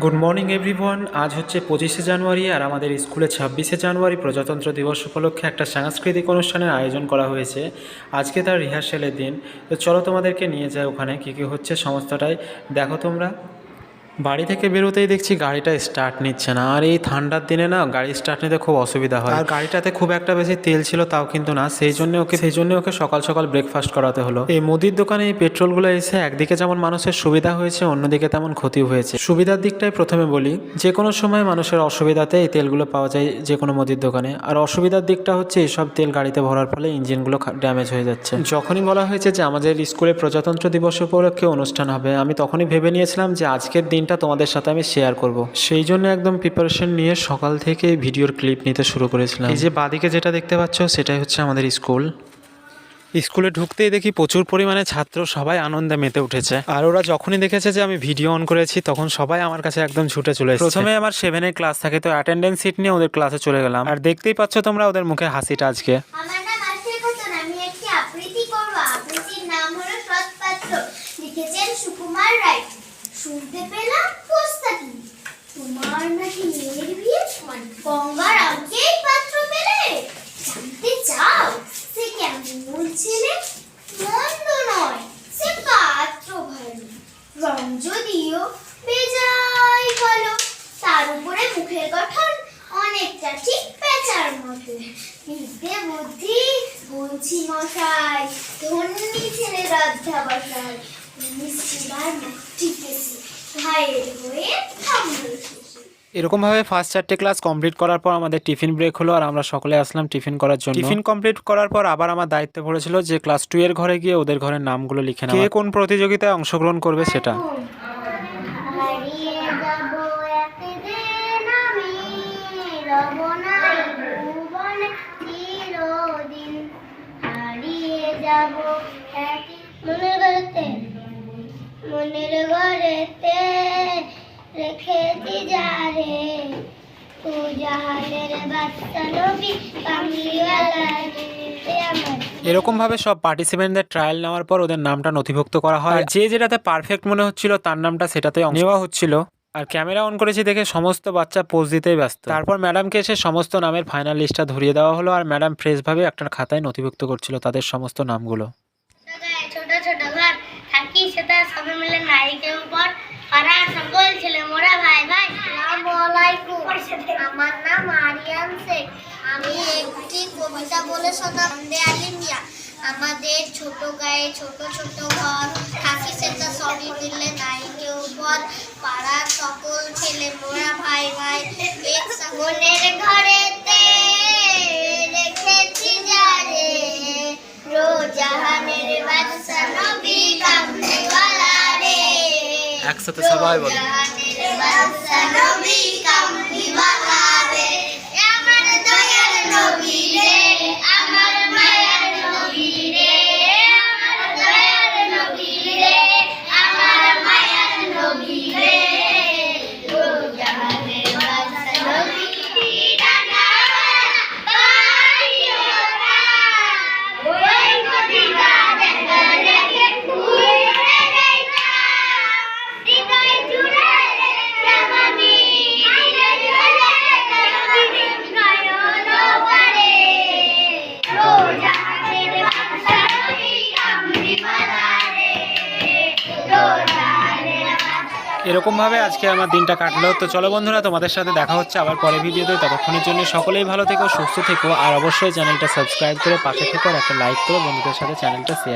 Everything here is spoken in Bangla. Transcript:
গুড মর্নিং এভরিওয়ান আজ হচ্ছে পঁচিশে জানুয়ারি আর আমাদের স্কুলে ছাব্বিশে জানুয়ারি প্রজাতন্ত্র দিবস উপলক্ষে একটা সাংস্কৃতিক অনুষ্ঠানের আয়োজন করা হয়েছে। আজকে তার রিহার্সালের দিন। তো চলো তোমাদেরকে নিয়ে যায় ওখানে, কী কী হচ্ছে সমস্তটাই। দেখো তোমরা। বাড়ি থেকে বেরোতেই দেখছি গাড়িটা স্টার্ট নিচ্ছে না। আর এই ঠান্ডার দিনে না গাড়ি স্টার্ট নিতে খুব অসুবিধা হয়। আর গাড়িটাতে খুব একটা বেশি তেল ছিল তাও কিন্তু না। সেই জন্য ওকে, সেই জন্য ওকে সকাল সকাল ব্রেকফাস্ট করাতে হলো। এই মুদির দোকানে এই পেট্রোলগুলো এসে একদিকে যেমন মানুষের সুবিধা হয়েছে, অন্যদিকে তেমন ক্ষতি হয়েছে। সুবিধার দিকটাই প্রথমে বলি, যে কোনো সময় মানুষের অসুবিধাতে এই তেলগুলো পাওয়া যায় যে কোনো মুদির দোকানে। আর অসুবিধার দিকটা হচ্ছে এইসব তেল গাড়িতে ভরার ফলে ইঞ্জিনগুলো ড্যামেজ হয়ে যাচ্ছে। যখনই বলা হয়েছে যে আমাদের স্কুলে প্রজাতন্ত্র দিবস উপলক্ষে অনুষ্ঠান হবে, আমি তখনই ভেবে নিয়েছিলাম যে আজকের দিনটা তোমাদের সাথে আমি শেয়ার করব। সেই জন্য একদম প্রিপারেশন নিয়ে সকাল থেকে ভিডিওর ক্লিপ নিতে শুরু করেছিলাম। এই যে বাদিকে যেটা দেখতে পাচ্ছ সেটাই হচ্ছে আমাদের স্কুল স্কুলে ঢুকতেই দেখি প্রচুর পরিমাণে ছাত্র সবাই আনন্দে মেতে উঠেছে। আর ওরা যখনই দেখেছে যে আমি ভিডিও অন করেছি তখন সবাই আমার কাছে একদম ছুটে চলে এসেছে। প্রথমে আমার সেভেনের ক্লাস থাকে তো অ্যাটেন্ডেন্স সিট নিয়ে ওদের ক্লাসে চলে গেলাম। আর দেখতেই পাচ্ছ তোমরা ওদের মুখে হাসিটা আজকে। লিখেছেন সুকুমার রায়। শুনতে পেলাম পোস্তাকি তোমার নাকি মেয়ের বিয়ে গঙ্গার আগেই পাত্র পেলে। জানতে চাও, সে কেমন ছেলে? মন্দ নয়, সে পাত্র ভালো। রং যদিও বেজায় ভালো, তার উপরে মুখের গঠন অনেকটা ঠিক পেঁচার মতো। বিদ্যে বুদ্ধি বলছি মশাই ধন্যী ছেলের অধ্যাবসায় মিষ্টিবার হয়ে শেষে এরকমভাবে ফার্স্ট চারটে ক্লাস কমপ্লিট করার পর আমাদের টিফিন ব্রেক হলো আর আমরা সকলে আসলাম টিফিন করার জন্য টিফিন কমপ্লিট করার পর আবার আমার দায়িত্ব পড়েছিল যে ক্লাস টু এর ঘরে গিয়ে ওদের ঘরের নামগুলো লিখে নেওয়া কে কোন প্রতিযোগিতায় অংশগ্রহণ করবে সেটা মনের মনের ঘরেতে রেখেছি যারে আমার। এরকমভাবে সব পার্টিসিপেন্টদের ট্রায়াল নেওয়ার পর ওদের নামটা নথিভুক্ত করা হয়। আর যে যেটাতে পারফেক্ট মনে হচ্ছিল তার নামটা সেটাতে নেওয়া হচ্ছিল। আর ক্যামেরা অন করেছি দেখে সমস্ত বাচ্চা পোজ দিতেই ব্যস্ত। তারপর ম্যাডামকে এসে সমস্ত নামের ফাইনাল লিস্টটা ধরিয়ে দেওয়া হলো আর ম্যাডাম ফ্রেশভাবে একটা খাতায় নথিভুক্ত করছিল তাদের সমস্ত নামগুলো। ছোট ছোট ঘর থাকি সেটা সবে মিলে নারীকের উপর পাড়ার সকল ছেলে মোরা ভাই ভাই। আসসালামাইকুম আমার নাম আরিয়ান শেখ। আমি একটি কবিতা বলে শোনাব আলী মিয়া, আমাদের ছোট গায়ে ছোট ছোট ঘর থাকি সেটা সবই মিলে নারীকের উপর পাড়ার সকল ছেলে মোরা ভাই ভাই। এক মনের ঘরেতে একসাথে সবাই বলো। এরকমভাবে আজকে আমার দিনটা কাটলো। তো চলো বন্ধুরা, তোমাদের সাথে দেখা হচ্ছে আবার পরে ভিডিওতে। ততক্ষণের জন্য সকলেই ভালো থেকো, সুস্থ থেকো, আর অবশ্যই চ্যানেলটা সাবস্ক্রাইব করে পাশে থেকো আর একটা লাইক করে বন্ধুদের সাথে চ্যানেলটা শেয়ার